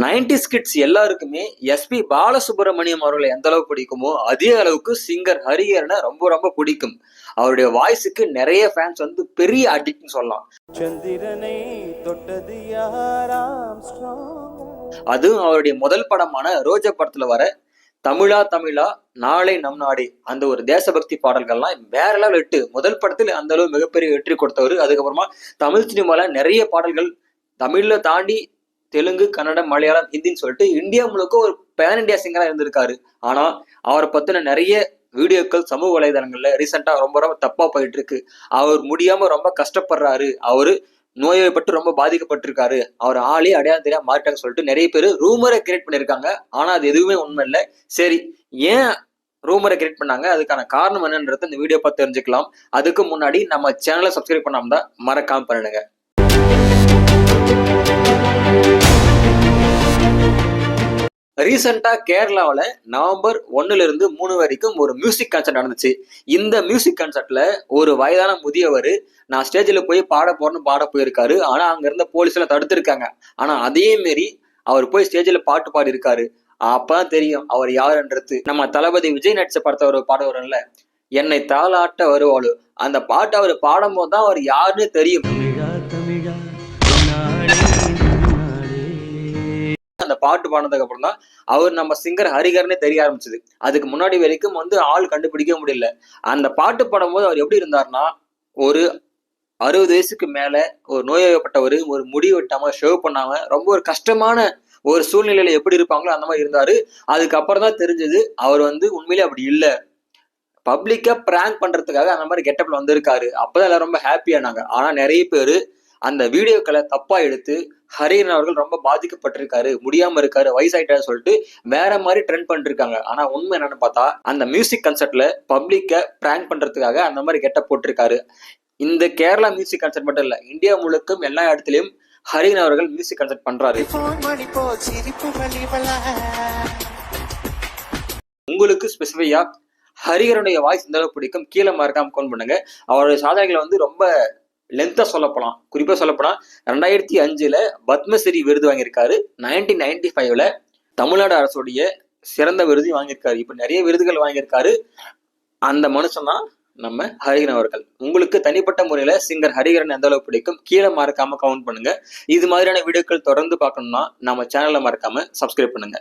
Nineties kids எல்லாருக்குமே SP Balasubrahmanyam அவர்களை எந்த அளவுக்கு பிடிக்குமோ அதே அளவுக்கு சிங்கர் ஹரிஹரனை ரொம்ப ரொம்ப பிடிக்கும். அவருடைய வாய்ஸுக்கு நிறைய ஃபேன்ஸ் வந்து பெரிய அடிக்ட்னு சொல்லலாம். சந்திரனை தொட்டது யாராம் அதுவும் அவருடைய முதல் படமான ரோஜா படத்துல வர தமிழா தமிழா நாளை நம் நாடே அந்த ஒரு தேசபக்தி பாடல்கள்லாம் வேற லெவல் எட்டு. முதல் படத்தில் அந்த அளவு மிகப்பெரிய வெற்றி கொடுத்தவர். அதுக்கப்புறமா தமிழ் சினிமால நிறைய பாடல்கள் தமிழ்ல தாண்டி தெலுங்கு கன்னடம் மலையாளம் ஹிந்தின்னு சொல்லிட்டு இந்தியா முழுக்க ஒரு பேன் இண்டியா சிங்கரா இருந்திருக்காரு. ஆனா அவரை பத்தின நிறைய வீடியோக்கள் சமூக வலைதளங்கள்ல ரீசெண்டா ரொம்ப ரொம்ப தப்பா போயிட்டு இருக்கு அவர் முடியாம ரொம்ப கஷ்டப்படுறாரு. அவரு நோய்வாய்ப்பட்டு ரொம்ப பாதிக்கப்பட்டிருக்காரு. அவர் ஆளே அடையாளம் தெரியாம மாறிட்டாங்க சொல்லிட்டு நிறைய பேர் ரூமரை கிரியேட் பண்ணியிருக்காங்க. ஆனா அது எதுவுமே உண்மை இல்லை. சரி ஏன் ரூமரை கிரியேட் பண்ணாங்க? அதுக்கான காரணம் என்னன்றது இந்த வீடியோ பார்த்து தெரிஞ்சுக்கலாம். அதுக்கு முன்னாடி நம்ம சேனலை சப்ஸ்கிரைப் பண்ணாம தான் மறக்காம பண்ணிடுங்க. ரீசெண்டாக கேரளாவில் நவம்பர் ஒன்னுலேருந்து மூணு வரைக்கும் ஒரு மியூசிக் கான்சர்ட் நடந்துச்சு. இந்த மியூசிக் கான்சர்ட்டில் ஒரு வயதான முதியவர் நான் ஸ்டேஜில் போய் பாட போகிறேன்னு பாட போயிருக்காரு. ஆனால் அங்கே இருந்த போலீஸ் தடுத்துருக்காங்க. ஆனால் அதே மாரி அவர் போய் ஸ்டேஜில் பாட்டு பாடியிருக்காரு. அப்போ அப்பதான் தெரியும் அவர் யாருன்றது. நம்ம தளபதி விஜய் நடிச்ச படத்தை ஒரு பாட வரும்ல என்னை தாளாட்ட வருவாளு. அந்த பாட்டு அவர் பாடும்போது தான் அவர் யாருன்னு தெரியும். தமிழா தமிழா. பாட்டு பாடினதுக்கு அப்புறம் தான் அவர் நம்ம சிங்கர் ஹரிகர்னே தெரிய ஆரம்பிச்சது. அதுக்கு முன்னாடி வரைக்கும் வந்து ஆள் கண்டுபிடிக்க முடியல. அந்த பாட்டு பாடும்போது அவர் எப்படி இருந்தாருன்னா ஒரு அறுபது வயசுக்கு மேல ஒரு நோயப்பட்டவர் ஒரு முடி வெட்டாம ஷேவ் பண்ணாம ரொம்ப ஒரு கஷ்டமான ஒரு சூழ்நிலையில எப்படி இருப்பாங்களோ அந்த மாதிரி இருந்தாரு. அதுக்கப்புறம் தான் தெரிஞ்சது அவர் வந்து உண்மையிலே அப்படி இல்லை. பப்ளிக்கா பிராங்க் பண்றதுக்காக அந்த மாதிரி கெட்டப்ல வந்திருக்காரு. அப்பதான் எல்லாரும் ரொம்ப ஹாப்பியானாங்க ஆனா நிறைய பேர் அந்த வீடியோக்களை தப்பா எடுத்து ஹரிஹரன் அவர்கள் ரொம்ப பாதிக்கப்பட்டிருக்காரு முடியாம இருக்காரு வயசாயிட்டாரு சொல்லிட்டு வேற மாதிரி ட்ரெண்ட் பண்ணிருக்காங்க. ஆனா உண்மை என்னன்னு பார்த்தா அந்த மியூசிக் கன்சர்ட்ல பப்ளிக்க பிராங்க் பண்றதுக்காக அந்த மாதிரி கெட்ட போட்டிருக்காரு. இந்த கேரளா மியூசிக் கன்சர்ட் மட்டும் இல்ல இந்தியா முழுக்கும் எல்லா இடத்துலயும் ஹரிஹரன் அவர்கள் மியூசிக் கன்சர்ட் பண்றாரு. உங்களுக்கு ஸ்பெசிஃபையா ஹரிஹரனுடைய வாய்ஸ் இந்த அளவுக்கு பிடிக்கும். கீழே மறக்காம கோன் பண்ணுங்க. அவருடைய சாதனைகளை வந்து ரொம்ப லென்த்தாக சொல்லப்போலாம். குறிப்பாக சொல்லப்போனால் ரெண்டாயிரத்தி அஞ்சில் பத்மஸ்ரீ விருது வாங்கியிருக்காரு. நைன்டீன் நைன்டி ஃபைவ்ல தமிழ்நாடு அரசுடைய சிறந்த விருது வாங்கியிருக்காரு. இப்போ நிறைய விருதுகள் வாங்கியிருக்காரு. அந்த மனுஷன் தான் நம்ம ஹரிகரன் அவர்கள். உங்களுக்கு தனிப்பட்ட முறையில் சிங்கர் ஹரிகரன் எந்த அளவுக்கு பிடிக்கும்? கீழே மறக்காம கவுண்ட் பண்ணுங்க. இது மாதிரியான வீடியோக்கள் தொடர்ந்து பார்க்கணும்னா நம்ம சேனலை மறக்காம சப்ஸ்கிரைப் பண்ணுங்க.